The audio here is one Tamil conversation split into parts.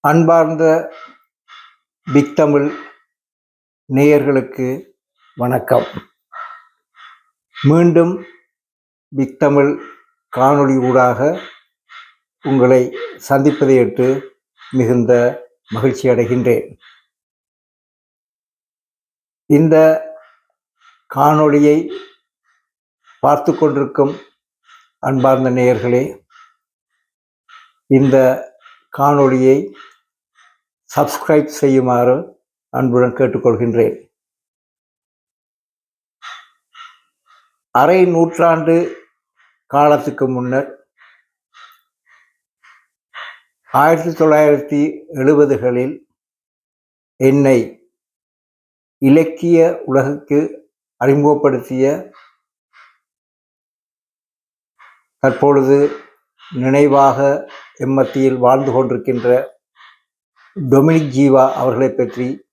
அன்பார்ந்த பிக் தமிழ் நேயர்களுக்கு வணக்கம். மீண்டும் பிக் தமிழ் காணொளி ஊடாக உங்களை சந்திப்பதையிட்டு மிகுந்த மகிழ்ச்சி அடைகின்றேன். இந்த காணொளியை பார்த்து கொண்டிருக்கும் அன்பார்ந்த நேயர்களே இந்த காணொளியை சப்ஸ்கிரைப் செய்யுமாறு அன்புடன் கேட்டுக்கொள்கின்றேன். அரை நூற்றாண்டு காலத்துக்கு முன்னர் ஆயிரத்தி தொள்ளாயிரத்தி எழுபதுகளில் என்னை இலக்கிய உலகுக்கு அறிமுகப்படுத்திய தற்பொழுது நினைவாக எம்மத்தியில் வாழ்ந்து கொண்டிருக்கின்ற டொமினிக் ஜீவா அவர்களை பற்றி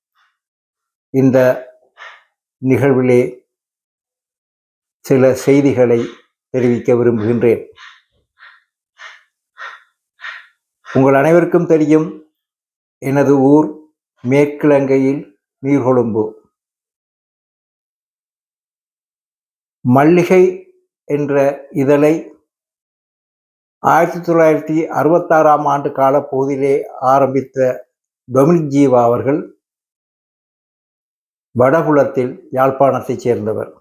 இந்த நிகழ்விலே சில செய்திகளை தெரிவிக்க விரும்புகின்றேன். உங்கள் அனைவருக்கும் தெரியும் எனது ஊர் மேற்கிழங்கையில் நீர்கொழும்பு. மல்லிகை என்ற இதழை ஆயிரத்தி தொள்ளாயிரத்தி அறுபத்தாறாம் ஆண்டு கால போதிலே ஆரம்பித்த டொமினிக் ஜீவா அவர்கள் வடபுலத்தில் யாழ்ப்பாணத்தைச் சேர்ந்தவர்.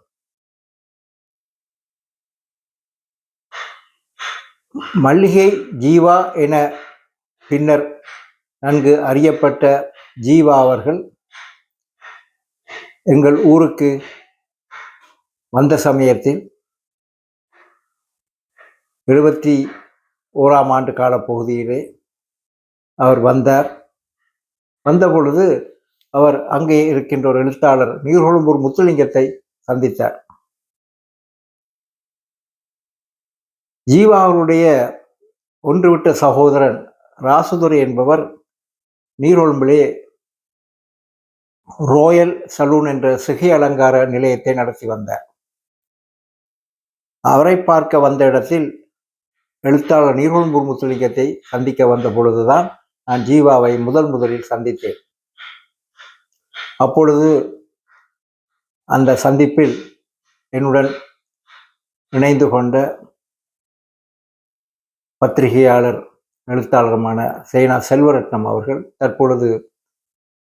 மல்லிகை ஜீவா என பின்னர் நன்கு அறியப்பட்ட ஜீவா அவர்கள் எங்கள் ஊருக்கு வந்த சமயத்தில் எழுபத்தி ஓராம் ஆண்டு கால பகுதியிலே அவர் வந்தார். வந்த பொழுது அவர் அங்கே இருக்கின்ற ஒரு எழுத்தாளர் நீர்கொழும்பூர் முத்துலிங்கத்தை சந்தித்தார். ஜீவா அவருடைய ஒன்றுவிட்ட சகோதரன் ராசுதுரை என்பவர் நீர்கொழும்பிலே ரோயல் சலூன் என்ற சிகை அலங்கார நிலையத்தை நடத்தி வந்தார். அவரை பார்க்க வந்த இடத்தில் எழுத்தாளர் நீர்கொழும்பூர் முத்துலிங்கத்தை சந்திக்க வந்த பொழுதுதான் நான் ஜீவாவை முதல் முதலில் சந்தித்தேன். அப்பொழுது அந்த சந்திப்பில் என்னுடன் இணைந்து கொண்ட பத்திரிகையாளர் எழுத்தாளருமான சேனா செல்வரத்னம் அவர்கள் தற்பொழுது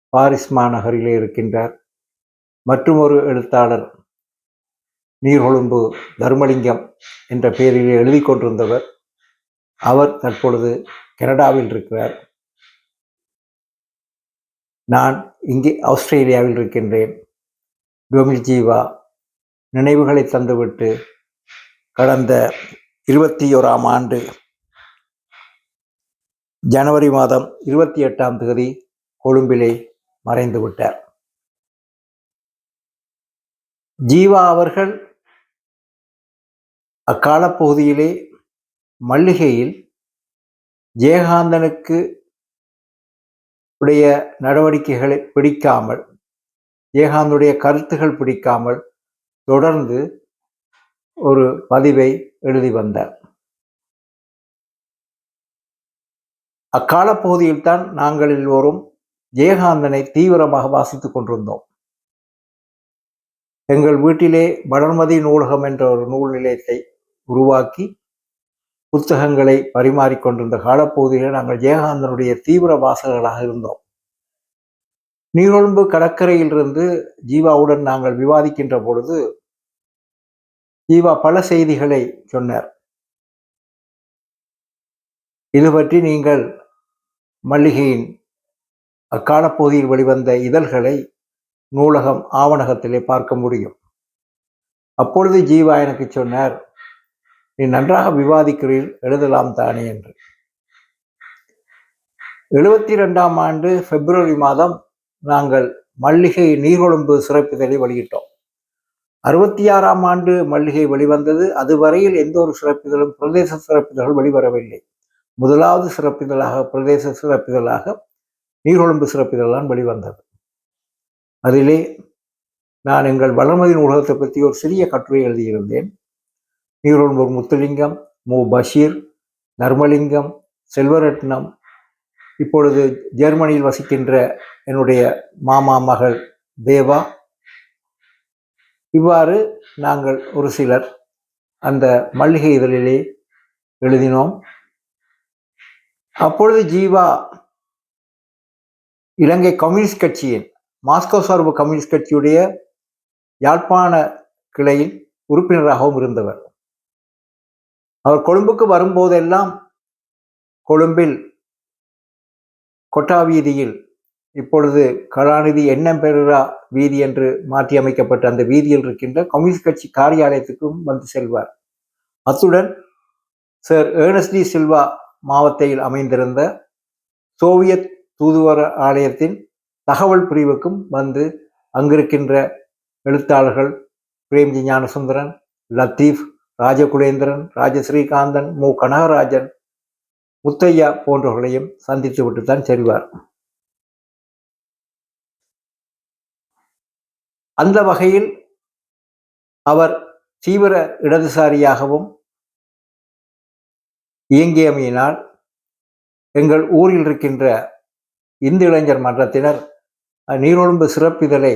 பாரிஸ் மாநகரிலே இருக்கின்றார். மற்றும் ஒரு எழுத்தாளர் நீர்கொழும்பு தர்மலிங்கம் என்ற பெயரிலே எழுதி கொண்டிருந்தவர். அவர் தற்பொழுது கனடாவில் இருக்கிறார். நான் இங்கே ஆஸ்திரேலியாவில் இருக்கின்றேன். டொமில் ஜீவா நினைவுகளை தந்துவிட்டு கடந்த இருபத்தி ஓராம் ஆண்டு ஜனவரி மாதம் இருபத்தி எட்டாம் தேதி கொழும்பிலே மறைந்து விட்டார். ஜீவா அவர்கள் அக்காலப்பகுதியிலே மல்லிகையில் ஜெயகாந்தனுக்கு உடைய நடவடிக்கைகளை பிடிக்காமல் ஏகாந்துடைய கருத்துகள் பிடிக்காமல் தொடர்ந்து ஒரு பதிவை எழுதி வந்தார். அக்கால பகுதியில்தான் நாங்கள் எல்லோரும் ஜெயகாந்தனை தீவிரமாக வாசித்துக் கொண்டிருந்தோம். எங்கள் வீட்டிலே வளர்மதி நூலகம் என்ற ஒரு நூல் நிலையத்தை உருவாக்கி புத்தகங்களை பரிமாறிக்கொண்டிருந்த காலப்பகுதியில் நாங்கள் ஜெயகாந்தனுடைய தீவிர வாசகர்களாக இருந்தோம். நீரொழும்பு கடற்கரையிலிருந்து ஜீவாவுடன் நாங்கள் விவாதிக்கின்ற பொழுது ஜீவா பல செய்திகளை சொன்னார். இது பற்றி நீங்கள் மல்லிகையின் அக்காலப்பகுதியில் வெளிவந்த இதழ்களை நூலகம் ஆவணகத்திலே பார்க்க முடியும். அப்பொழுது ஜீவா எனக்கு சொன்னார் நீ நன்றாக விவாதிக்கிறீர் எழுதலாம் தானே என்று. எழுபத்தி ரெண்டாம் ஆண்டு பிப்ரவரி மாதம் நாங்கள் மல்லிகை நீர்கொழும்பு சிறப்பிதழை வெளியிட்டோம். அறுபத்தி ஆறாம் ஆண்டு மல்லிகை வெளிவந்தது. அதுவரையில் எந்த ஒரு சிறப்பிதழும் பிரதேச சிறப்பிதழ்கள் வெளிவரவில்லை. முதலாவது சிறப்பிதழாக பிரதேச சிறப்பிதழாக நீர்கொழும்பு சிறப்பிதழ்தான் வெளிவந்தது. அதிலே நான் எங்கள் வளர்மதி நூலகத்தை பற்றி ஒரு சிறிய கட்டுரை எழுதியிருந்தேன். நீரோன்பூர் முத்துலிங்கம் மு. பஷீர் தர்மலிங்கம் செல்வரட்னம் இப்பொழுது ஜெர்மனியில் வசிக்கின்ற என்னுடைய மாமா மகள் தேவா. இவ்வாறு நாங்கள் ஒரு சிலர் அந்த மல்லிகை இதழிலே எழுதினோம். அப்பொழுது ஜீவா இலங்கை கம்யூனிஸ்ட் கட்சியின் மாஸ்கோ சார்பு கம்யூனிஸ்ட் கட்சியுடைய யாழ்ப்பாண கிளையின் உறுப்பினராகவும் இருந்தவர். அவர் கொழும்புக்கு வரும்போதெல்லாம் கொழும்பில் கொட்டா வீதியில் இப்பொழுது கலாநிதி எண்ணம் பெருரா வீதி என்று மாற்றி அமைக்கப்பட்ட அந்த வீதியில் இருக்கின்ற கம்யூனிஸ்ட் கட்சி காரியாலயத்துக்கும் வந்து செல்வார். அத்துடன் சர் ஏர்னஸ்டி சில்வா மாவட்டத்தில் அமைந்திருந்த சோவியத் தூதுவர ஆலயத்தின் தகவல் பிரிவுக்கும் வந்து அங்கிருக்கின்ற எழுத்தாளர்கள் பிரேம்ஜி ஞானசுந்தரன் லத்தீப் ராஜகுலேந்திரன் ராஜஸ்ரீகாந்தன் மு. கனகராஜன் முத்தையா போன்றவர்களையும் சந்தித்து விட்டுத்தான் செல்வார். அந்த வகையில் அவர் தீவிர இடதுசாரியாகவும் இயங்கியமையினால் எங்கள் ஊரில் இருக்கின்ற இந்து இளைஞர் மன்றத்தினர் நீரொழும்பு சிறப்பிதழை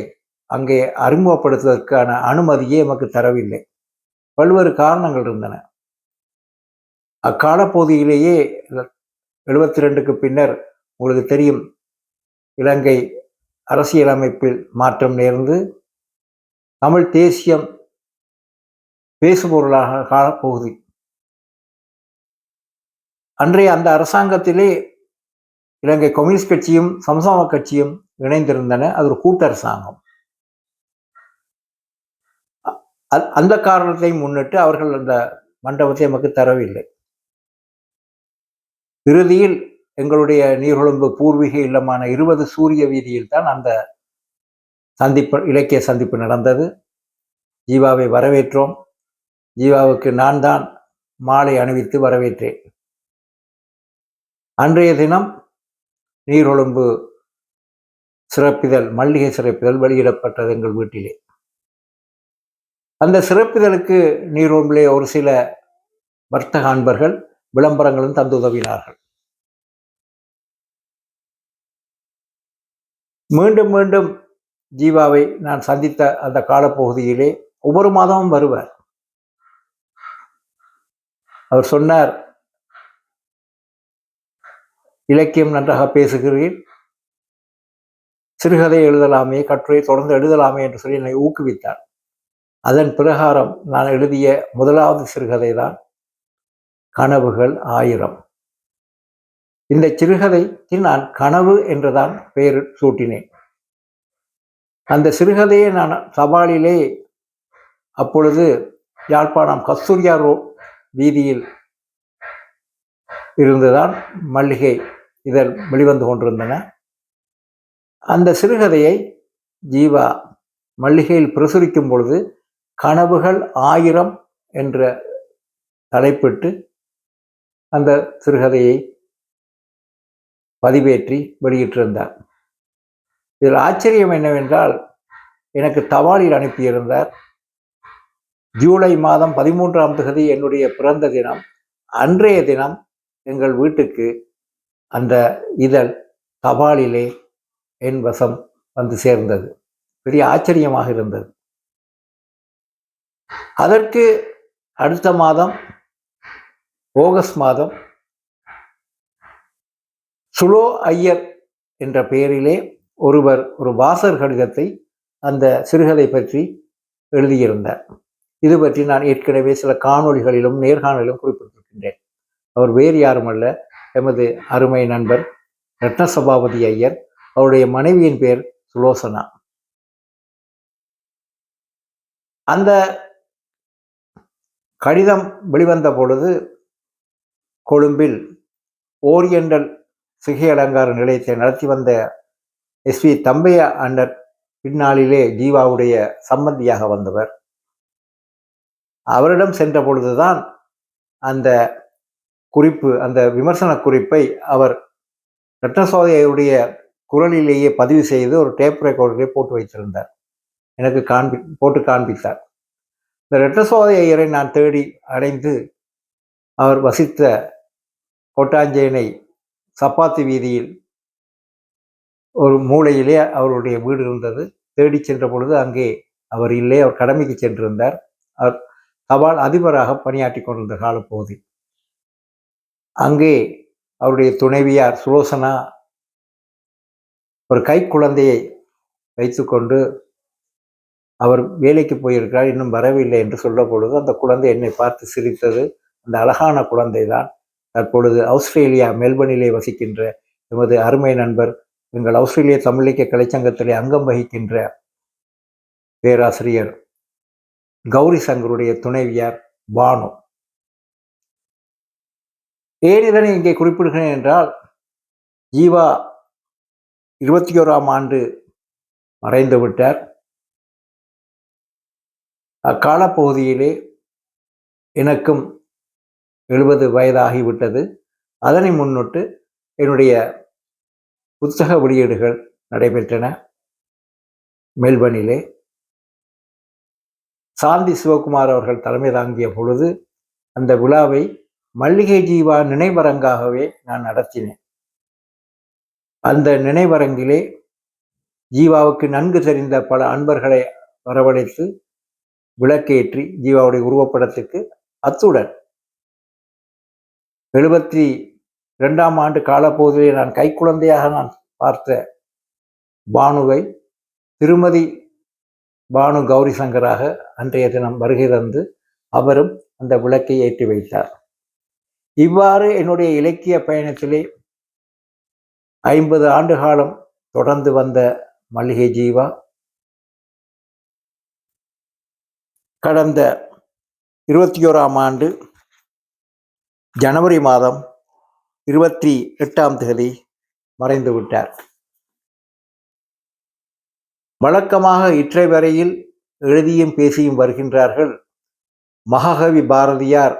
அங்கே அறிமுகப்படுத்துவதற்கான அனுமதியே எமக்கு தரவில்லை. பல்வேறு காரணங்கள் இருந்தன. அக்காலப்பகுதியிலேயே எழுபத்தி ரெண்டுக்கு பின்னர் உங்களுக்கு தெரியும் இலங்கை அரசியலமைப்பில் மாற்றம் நேர்ந்து தமிழ் தேசியம் பேசுபொருளாக காலப்பகுதி. அன்றைய அந்த அரசாங்கத்திலே இலங்கை கம்யூனிஸ்ட் கட்சியும் சமசம கட்சியும் இணைந்திருந்தன. அது ஒரு கூட்டரசாங்கம். அந்த காரணத்தை முன்னிட்டு அவர்கள் அந்த மண்டபத்தை நமக்கு தரவில்லை. இறுதியில் எங்களுடைய நீர்கொழும்பு பூர்வீக இல்லமான இருபது சூரிய வீதியில் தான் அந்த சந்திப்பு இலக்கிய சந்திப்பு நடந்தது. ஜீவாவை வரவேற்றோம். ஜீவாவுக்கு நான் தான் மாலை அணிவித்து வரவேற்றேன். அன்றைய தினம் நீர்கொழும்பு சிறப்பிதழ் மல்லிகை சிறப்பிதழ் வெளியிடப்பட்டது எங்கள் வீட்டிலே. அந்த சிறப்பிதழுக்கு நீரோம்பிலே ஒரு சில வர்த்தக அன்பர்கள் விளம்பரங்களும் தந்து உதவினார்கள். மீண்டும் மீண்டும் ஜீவாவை நான் சந்தித்த அந்த காலப்பகுதியிலே ஒவ்வொரு மாதமும் வருவார். அவர் சொன்னார் இலக்கியம் நன்றாக பேசுகிறேன் சிறுகதை எழுதலாமே கட்டுரை தொடர்ந்து எழுதலாமே என்று சொல்லி என்னை ஊக்குவித்தார். அதன் பிரகாரம் நான் எழுதிய முதலாவது சிறுகதை தான் கனவுகள் ஆயிரம். இந்த சிறுகதைக்கு நான் கனவு என்றுதான் பெயர் சூட்டினேன். அந்த சிறுகதையை நான் சவாலிலே அப்பொழுது யாழ்ப்பாணம் கஸ்தூரியா ரோ வீதியில் இருந்துதான் மல்லிகை இதழ் வெளிவந்து கொண்டிருந்தன. அந்த சிறுகதையை ஜீவா மல்லிகையில் பிரசுரிக்கும் பொழுது கனவுகள் ஆயிரம் என்ற தலைப்பிட்டு அந்த சிறுகதையை பதிவேற்றி வெளியிட்டிருந்தார். இதில் ஆச்சரியம் என்னவென்றால் எனக்கு தபாலில் அனுப்பியிருந்தார். ஜூலை மாதம் பதிமூன்றாம் தேதி என்னுடைய பிறந்த தினம். அன்றைய தினம் எங்கள் வீட்டுக்கு அந்த இதழ் தபாலிலே என் வசம் வந்து சேர்ந்தது. பெரிய ஆச்சரியமாக இருந்தது. அதற்கு அடுத்த மாதம் ஆகஸ்ட் மாதம் சுலோ ஐயர் என்ற பெயரிலே ஒருவர் ஒரு வாசர் கடிதத்தை அந்த சிறுகதை பற்றி எழுதியிருந்தார். இது பற்றி நான் ஏற்கனவே சில காணொளிகளிலும் நேர்காணலிலும் குறிப்பிட்டிருக்கின்றேன். அவர் வேறு யாரும் அல்ல எமது அருமை நண்பர் ரத்னசபாபதி ஐயர் அவருடைய மனைவியின் பெயர் சுலோசனா. அந்த கடிதம் வெளிவந்த பொழுது கொழும்பில் ஓரியண்டல் சிகை அலங்கார நிலையத்தை நடத்தி வந்த எஸ் வி தம்பையா அண்டர் பின்னாளிலே ஜீவாவுடைய சம்பந்தியாக வந்தவர். அவரிடம் சென்ற பொழுதுதான் அந்த குறிப்பு அந்த விமர்சன குறிப்பை அவர் ரத்னசோதையுடைய குரலிலேயே பதிவு செய்து ஒரு டேப் ரெக்கார்டரை போட்டு வைத்திருந்தார். எனக்கு காண்பி போட்டு காண்பித்தார். இந்த ரெட்டசோதை ஐயரை நான் தேடி அடைந்து அவர் வசித்த கோட்டாஞ்சேனை சப்பாத்தி வீதியில் ஒரு மூலையிலே அவருடைய வீடு இருந்தது. தேடி சென்ற பொழுது அங்கே அவர் இல்லை அவர் கடமைக்கு சென்றிருந்தார். அவர் தபால் அதிபராக பணியாற்றி கொண்டிருந்த காலப்பகுதி அங்கே அவருடைய துணைவியார் சுலோசனா ஒரு கை குழந்தையை வைத்துக்கொண்டு அவர் வேலைக்கு போயிருக்கிறார் இன்னும் வரவில்லை என்று சொல்ல பொழுது அந்த குழந்தை என்னை பார்த்து சிரித்தது. அந்த அழகான குழந்தை தான் தற்பொழுது ஆஸ்திரேலியா மெல்பர்னிலே வசிக்கின்ற எமது அருமை நண்பர் எங்கள் ஆஸ்திரேலிய தமிழிக்க கலைச்சங்கத்திலே அங்கம் வகிக்கின்ற பேராசிரியர் கௌரி சங்கருடைய துணைவியார் பானு. ஏன் இதனை இங்கே குறிப்பிடுகிறேன் என்றால் ஜீவா இருபத்தி ஓராம் ஆண்டு மறைந்து விட்டார். அக்காலப்பகுதியிலே எனக்கும் எழுபது வயதாகிவிட்டது. அதனை முன்னிட்டு என்னுடைய புத்தக வெளியீடுகள் நடைபெற்றன. மெல்பனிலே சாந்தி சிவகுமார் அவர்கள் தலைமை தாங்கிய பொழுது அந்த விழாவை மல்லிகை ஜீவா நினைவரங்காகவே நான் நடத்தினேன். அந்த நினைவரங்கிலே ஜீவாவுக்கு நன்கு தெரிந்த பல அன்பர்களை வரவழைத்து விளக்கேற்றி ஜீவாவுடைய உருவப்படத்துக்கு அத்துடன் எழுபத்தி ரெண்டாம் ஆண்டு காலப்போதிலே நான் கைக்குழந்தையாக நான் பார்த்த பானுவை திருமதி பானு கௌரி சங்கராக அன்றைய தினம் வருகை தந்து அவரும் அந்த விளக்கை ஏற்றி வைத்தார். இவ்வாறு என்னுடைய இலக்கிய பயணத்திலே ஐம்பது ஆண்டு காலம் தொடர்ந்து வந்த மல்லிகை ஜீவா கடந்த இருபத்தி ஓராம் ஆண்டு ஜனவரி மாதம் இருபத்தி எட்டாம் தேதி மறைந்து விட்டார். வழக்கமாக இற்றை வரையில் எழுதியும் பேசியும் வருகின்றார்கள். மகாகவி பாரதியார்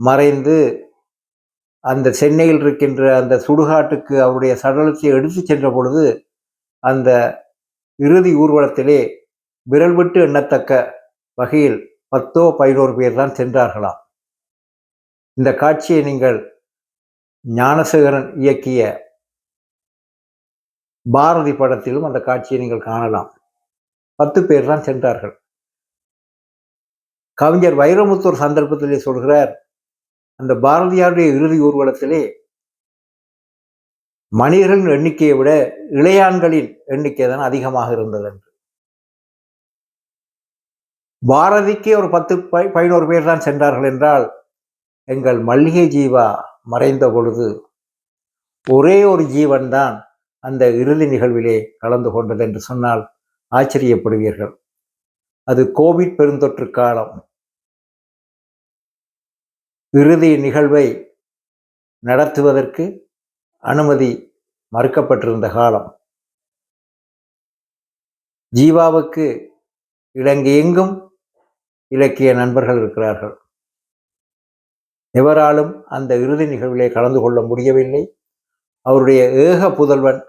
மறைந்து அந்த சென்னையில் இருக்கின்ற அந்த சுடுகாட்டுக்கு அவருடைய சடலத்தை எடுத்து சென்ற பொழுது அந்த இறுதி ஊர்வலத்திலே விரல் விட்டு எண்ணத்தக்க வகையில் பத்தோ பதினோரு பேர் தான் சென்றார்களாம் இந்த காட்சியை நீங்கள் ஞானசேகரன் இயக்கிய பாரதி படத்திலும் அந்த காட்சியை நீங்கள் காணலாம். பத்து பேர் தான் சென்றார்கள். கவிஞர் வைரமுத்தூர் சந்தர்ப்பத்திலே சொல்கிறார் அந்த பாரதியாருடைய இறுதி ஊர்வலத்திலே மனிதர்களின் எண்ணிக்கையை விட இளையான்களின் எண்ணிக்கை தான் அதிகமாக இருந்தது என்று. பாரதிக்கே ஒரு பத்து பதினோரு பேர் தான் சென்றார்கள் என்றால் எங்கள் மல்லிகை ஜீவா மறைந்த பொழுது ஒரே ஒரு ஜீவன் தான் அந்த இறுதி நிகழ்விலே கலந்து கொண்டது என்று சொன்னால் ஆச்சரியப்படுவீர்கள். அது கோவிட் பெருந்தொற்று காலம். இறுதி நிகழ்வை நடத்துவதற்கு அனுமதி மறுக்கப்பட்டிருந்த காலம். ஜீவாவுக்கு இலங்கையெங்கும் இலக்கிய நண்பர்கள் இருக்கிறார்கள். எவராலும் அந்த இறுதி நிகழ்விலே கலந்து கொள்ள முடியவில்லை. அவருடைய ஏக புதல்வன்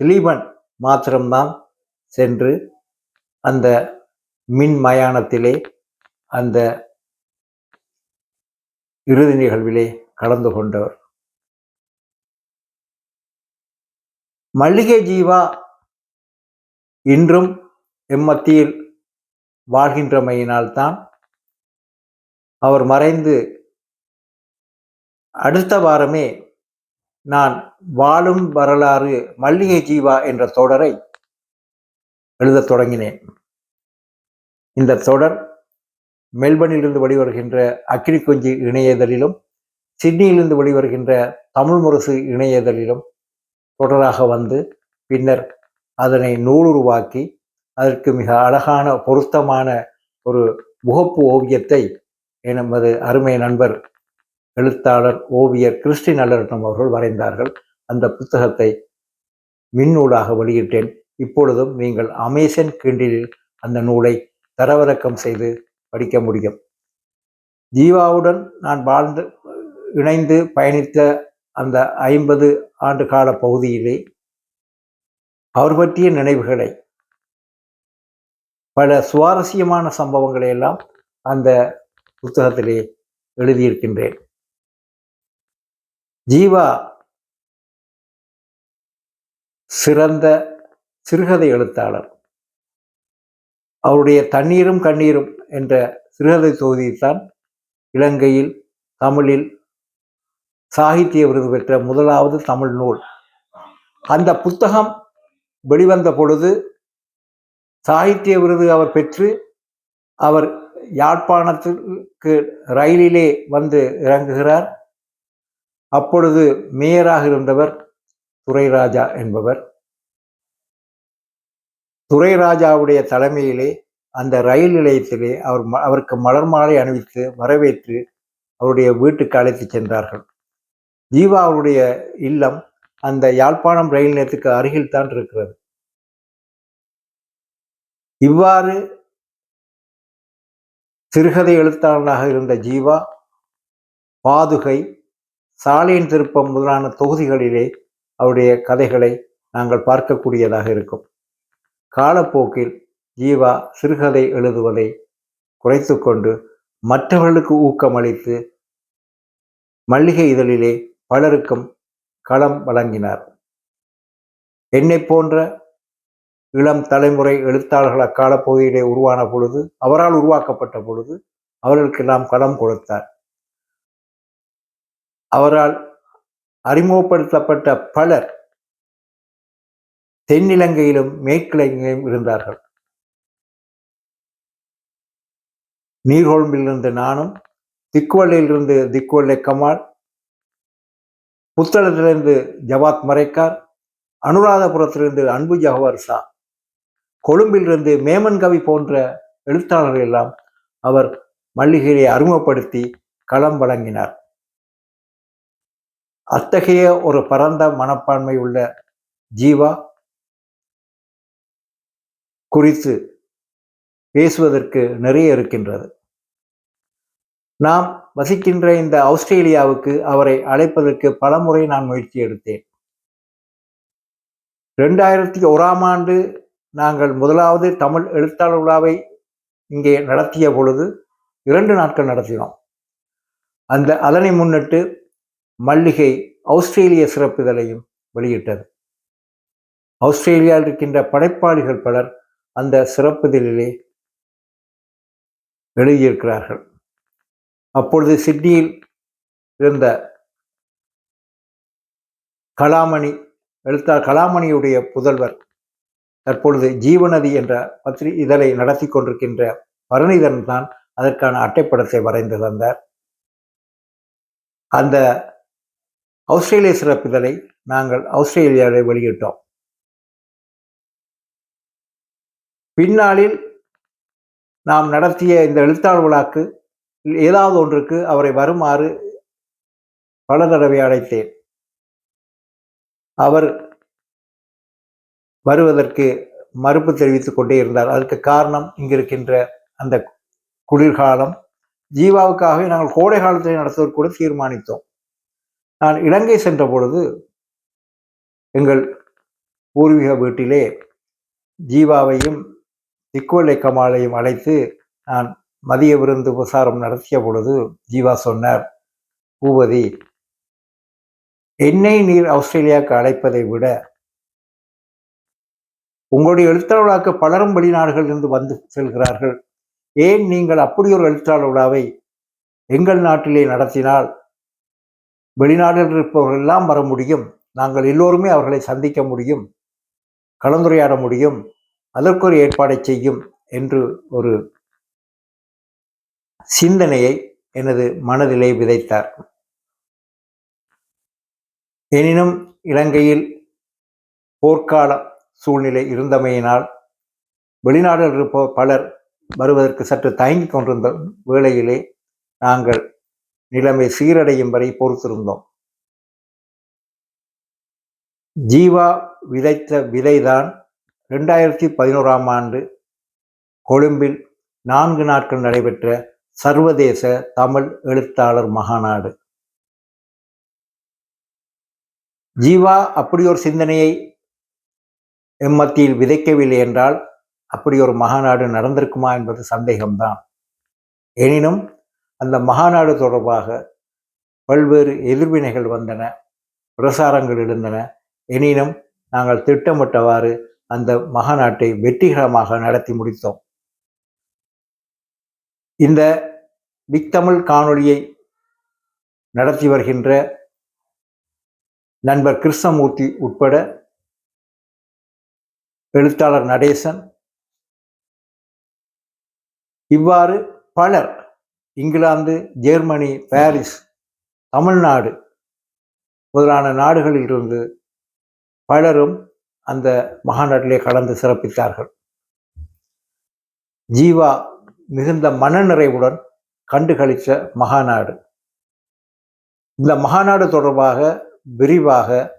திலீபன் மாத்திரம்தான் சென்று அந்த மின் மயானத்திலே அந்த இறுதி நிகழ்விலே கலந்து கொண்டவர். மல்லிகை ஜீவா இன்றும் எம்மத்தியில் வாழ்கின்றமையினால்தான் அவர் மறைந்து அடுத்த வாரமே நான் வாழும் வரலாறு மல்லிகை ஜீவா என்ற தொடரை எழுதத் தொடங்கினேன். இந்த தொடர் மெல்பர்னிலிருந்து வெளிவருகின்ற அக்கினி கொஞ்சி இணையதழிலும் சிட்னியிலிருந்து வெளிவருகின்ற தமிழ் முரசு இணையதழிலும் தொடராக வந்து பின்னர் அதனை நூலுருவாக்கி அதற்கு மிக அழகான பொருத்தமான ஒரு முகப்பு ஓவியத்தை நமது அருமை நண்பர் எழுத்தாளர் ஓவியர் கிறிஸ்டி நல்லரட்னம் அவர்கள் வரைந்தார்கள். அந்த புத்தகத்தை மின்னூலாக வெளியிட்டேன். இப்பொழுதும் நீங்கள் அமேசன் கிண்டிலில் அந்த நூலை தரவிறக்கம் செய்து படிக்க முடியும். ஜீவாவுடன் நான் வாழ்ந்து இணைந்து பயணித்த அந்த ஐம்பது ஆண்டு கால பகுதியிலே அவர் பற்றிய நினைவுகளை பல சுவாரஸ்யமான சம்பவங்களை எல்லாம் அந்த புத்தகத்திலே எழுதியிருக்கின்றேன். ஜீவா சிறந்த சிறுகதை எழுத்தாளர். அவருடைய தண்ணீரும் கண்ணீரும் என்ற சிறுகதை தொகுதியைத்தான் இலங்கையில் தமிழில் சாகித்ய விருது பெற்ற முதலாவது தமிழ் நூல். அந்த புத்தகம் வெளிவந்த பொழுது சாகித்ய விருது அவர் பெற்று அவர் யாழ்ப்பாணத்திற்கு ரயிலிலே வந்து இறங்குகிறார். அப்பொழுது மேயராக இருந்தவர் துரைராஜா என்பவர். துரைராஜாவுடைய தலைமையிலே அந்த ரயில் நிலையத்திலே அவர் அவருக்கு மலர் மாலை அணிவித்து வரவேற்று அவருடைய வீட்டுக்கு அழைத்து சென்றார்கள். ஜீவா அவருடைய இல்லம் அந்த யாழ்ப்பாணம் ரயில் நிலையத்துக்கு அருகில் தான் இருக்கிறது. இவ்வாறு சிறுகதை எழுத்தாளனாக இருந்த ஜீவா பாதுகை சாலையின் திருப்பம் முதலான தொகுதிகளிலே அவருடைய கதைகளை நாங்கள் பார்க்கக்கூடியதாக இருக்கும். காலப்போக்கில் ஜீவா சிறுகதை எழுதுவதை குறைத்து கொண்டு மற்றவர்களுக்கு ஊக்கமளித்து மல்லிகை இதழிலே பலருக்கும் களம் வழங்கினார். என்னை போன்ற இளம் தலைமுறை எழுத்தாளர்கள் அக்காலப்பகுதியிலே உருவான பொழுது அவரால் உருவாக்கப்பட்ட பொழுது அவர்களுக்கெல்லாம் களம் கொடுத்தார். அவரால் அறிமுகப்படுத்தப்பட்ட பலர் தென்னிலங்கையிலும் மேற்கிழங்கையிலும் இருந்தார்கள். நீர்கொழும்பிலிருந்து நானும் திக்குவள்ளியிலிருந்து திக்குவள்ளை கமால் புத்தளத்திலிருந்து ஜவாத் மறைக்கார் அனுராதபுரத்திலிருந்து அன்பு ஜவஹர் சா கொழும்பிலிருந்து மேமன் கவி போன்ற எழுத்தாளர்கள் எல்லாம் அவர் மல்லிகையை அறிமுகப்படுத்தி களம் வழங்கினார். அத்தகைய ஒரு பரந்த மனப்பான்மை உள்ள ஜீவா குறித்து பேசுவதற்கு நிறைய இருக்கின்றது. நாம் வசிக்கின்ற இந்த ஆஸ்திரேலியாவுக்கு அவரை அழைப்பதற்கு பலமுறை நான் முயற்சி எடுத்தேன். ரெண்டாயிரத்தி ஓராம் ஆண்டு நாங்கள் முதலாவது தமிழ் எழுத்தாளர் விழாவை இங்கே நடத்திய பொழுது இரண்டு நாட்கள் நடத்தினோம். அந்த அதனை முன்னிட்டு மல்லிகை ஆஸ்திரேலிய சிறப்பிதழையும் வெளியிட்டது. ஆஸ்திரேலியாவில் இருக்கின்ற படைப்பாளிகள் பலர் அந்த சிறப்பிதழிலே எழுதியிருக்கிறார்கள். அப்பொழுது சிட்னியில் இருந்த கலாமணி எழுத்தாளர் கலாமணியுடைய புதல்வர் தற்பொழுது ஜீவநதி என்ற பத்திரி இதழை நடத்தி கொண்டிருக்கின்ற பரணிதன் தான் அதற்கான அட்டைப்படத்தை வரைந்து தந்தார். அந்த ஆஸ்திரேலிய சிறப்பிதழை நாங்கள் ஆஸ்திரேலியாவில் வெளியிட்டோம். பின்னாளில் நாம் நடத்திய இந்த எழுத்தாள் விழாக்கு ஏதாவது ஒன்றுக்கு அவரை வருமாறு பல தடவை அழைத்தேன். அவர் வருவதற்கு மறுப்பு தெரிவித்துக் கொண்டே இருந்தார். அதற்கு காரணம் இங்கிருக்கின்ற அந்த குளிர்காலம். ஜீவாவுக்காகவே நாங்கள் கோடை காலத்தை நடத்துவதற்கு கூட தீர்மானித்தோம். நான் இலங்கை சென்ற பொழுது எங்கள் பூர்வீக வீட்டிலே ஜீவாவையும் திக்கோலை கமாலையும் அழைத்து நான் மதிய விருந்து உபசாரம் நடத்திய பொழுது ஜீவா சொன்னார் பூபதி என்னை நீர் ஆஸ்திரேலியாவுக்கு அழைப்பதை விட உங்களுடைய எழுத்தாளர்களாக்க பலரும் வெளிநாடுகளிலிருந்து வந்து செல்கிறார்கள். ஏன் நீங்கள் அப்படி ஒரு எழுத்தாளர் விழாவை எங்கள் நாட்டிலே நடத்தினால் வெளிநாடுகளில் இருப்பவர்கள் எல்லாம் வர முடியும். நாங்கள் எல்லோருமே அவர்களை சந்திக்க முடியும். கலந்துரையாட முடியும். அதற்கொரு ஏற்பாடை செய்யும் என்று ஒரு சிந்தனையை எனது மனதிலே விதைத்தார். எனினும் இலங்கையில் போர்க்காலம் சூழ்நிலை இருந்தமையினால் வெளிநாடுகள் இருப்போ பலர் வருவதற்கு சற்று தயங்கிக் கொண்டிருந்த வேளையிலே நாங்கள் நிலைமை சீரடையும் வரை பொறுத்திருந்தோம். ஜீவா விதைத்த விதைதான் ரெண்டாயிரத்தி பதினோராம் ஆண்டு கொழும்பில் நான்கு நாட்கள் நடைபெற்ற சர்வதேச தமிழ் எழுத்தாளர் மகாநாடு. ஜீவா அப்படி ஒரு சிந்தனையை எம்மத்தியில் விதைக்கவில்லை என்றால் அப்படி ஒரு மகாநாடு நடந்திருக்குமா என்பது சந்தேகம்தான். எனினும் அந்த மகாநாடு தொடர்பாக பல்வேறு எதிர்வினைகள் வந்தன பிரசாரங்கள் இருந்தன எனினும் நாங்கள் திட்டமிட்டவாறு அந்த மகாநாட்டை வெற்றிகரமாக நடத்தி முடித்தோம். இந்த பிக்தமிழ் காணொளியை நடத்தி வருகின்ற நண்பர் கிருஷ்ணமூர்த்தி உட்பட எழுத்தாளர் நடேசன். இவ்வாறு பலர் இங்கிலாந்து ஜெர்மனி பாரிஸ் தமிழ்நாடு முதலான நாடுகளில் இருந்து பலரும் அந்த மகாநாட்டிலே கலந்து சிறப்பித்தார்கள். ஜீவா மிகுந்த மனநிறைவுடன் கண்டுகளித்த மகாநாடு. இந்த மகாநாடு தொடர்பாக விரிவாக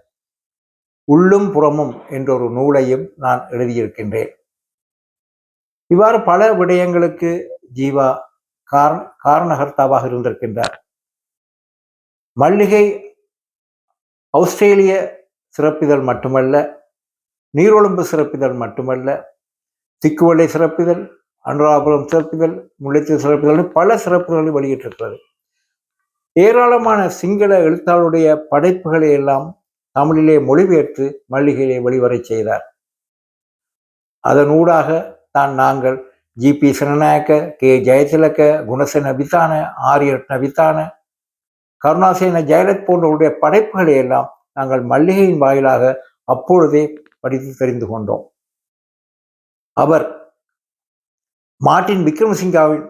உள்ளும் புறமும் என்ற ஒரு நூலையும் நான் எழுதியிருக்கின்றேன். இவ்வாறு பல விடயங்களுக்கு ஜீவா கார காரணகர்த்தாவாக இருந்திருக்கின்றார். மல்லிகை ஆஸ்திரேலிய சிறப்பிதழ் மட்டுமல்ல நீரொழும்பு சிறப்பிதழ் மட்டுமல்ல திக்குவளை சிறப்பிதழ் அனுராபுரம் சிறப்பிதழ் முல்லைத்தீவு சிறப்பிதழ் பல சிறப்புகளை வெளியிட்டிருக்கிறது. ஏராளமான சிங்கள எழுத்தாளருடைய படைப்புகளை எல்லாம் தமிழிலே மொழிபெயர்த்து மல்லிகையிலே வெளிவரச் செய்தார். அதனூடாக தான் நாங்கள் G. P. Siranayake K. Jayathilake Gunasena Withana Ariyaratne Withana Karunasena Jayalath போன்றவருடைய படைப்புகளை எல்லாம் நாங்கள் மல்லிகையின் வாயிலாக அப்பொழுதே படித்து தெரிந்து கொண்டோம். அவர் மார்டின் விக்ரமசிங்காவின்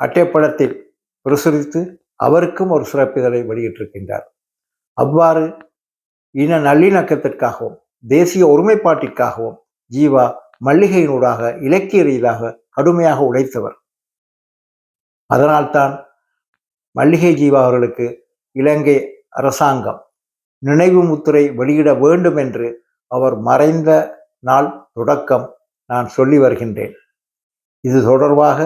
அட்டைப்படத்தில் பிரசுரித்து அவருக்கும் ஒரு சிறப்பிதழை வெளியிட்டிருக்கின்றார். அவ்வாறு இன நல்லிணக்கத்திற்காகவும் தேசிய ஒருமைப்பாட்டிற்காகவும் ஜீவா மல்லிகையினூடாக இலக்கிய ரீதியாக கடுமையாக உழைத்தவர். அதனால்தான் மல்லிகை ஜீவா அவர்களுக்கு இலங்கை அரசாங்கம் நினைவு முத்திரை வெளியிட வேண்டும் என்று அவர் மறைந்த நாள் தொடக்கம் நான் சொல்லி வருகின்றேன். இது தொடர்பாக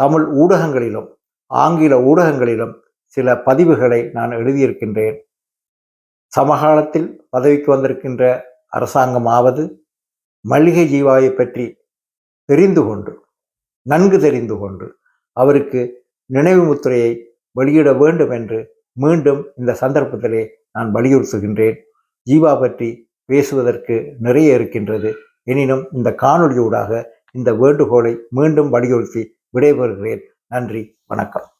தமிழ் ஊடகங்களிலும் ஆங்கில ஊடகங்களிலும் சில பதிவுகளை நான் எழுதியிருக்கின்றேன். சமகாலத்தில் பதவிக்கு வந்திருக்கின்ற அரசாங்கமாவது மல்லிகை ஜீவாவை பற்றி தெரிந்து கொண்டு நன்கு தெரிந்து கொண்டு அவருக்கு நினைவு முத்திரையை வெளியிட வேண்டும் என்று மீண்டும் இந்த சந்தர்ப்பத்திலே நான் வலியுறுத்துகின்றேன். ஜீவா பற்றி பேசுவதற்கு நிறைய இருக்கின்றது. எனினும் இந்த காணொலியூடாக இந்த வேண்டுகோளை மீண்டும் வலியுறுத்தி விடைபெறுகிறேன். நன்றி வணக்கம்.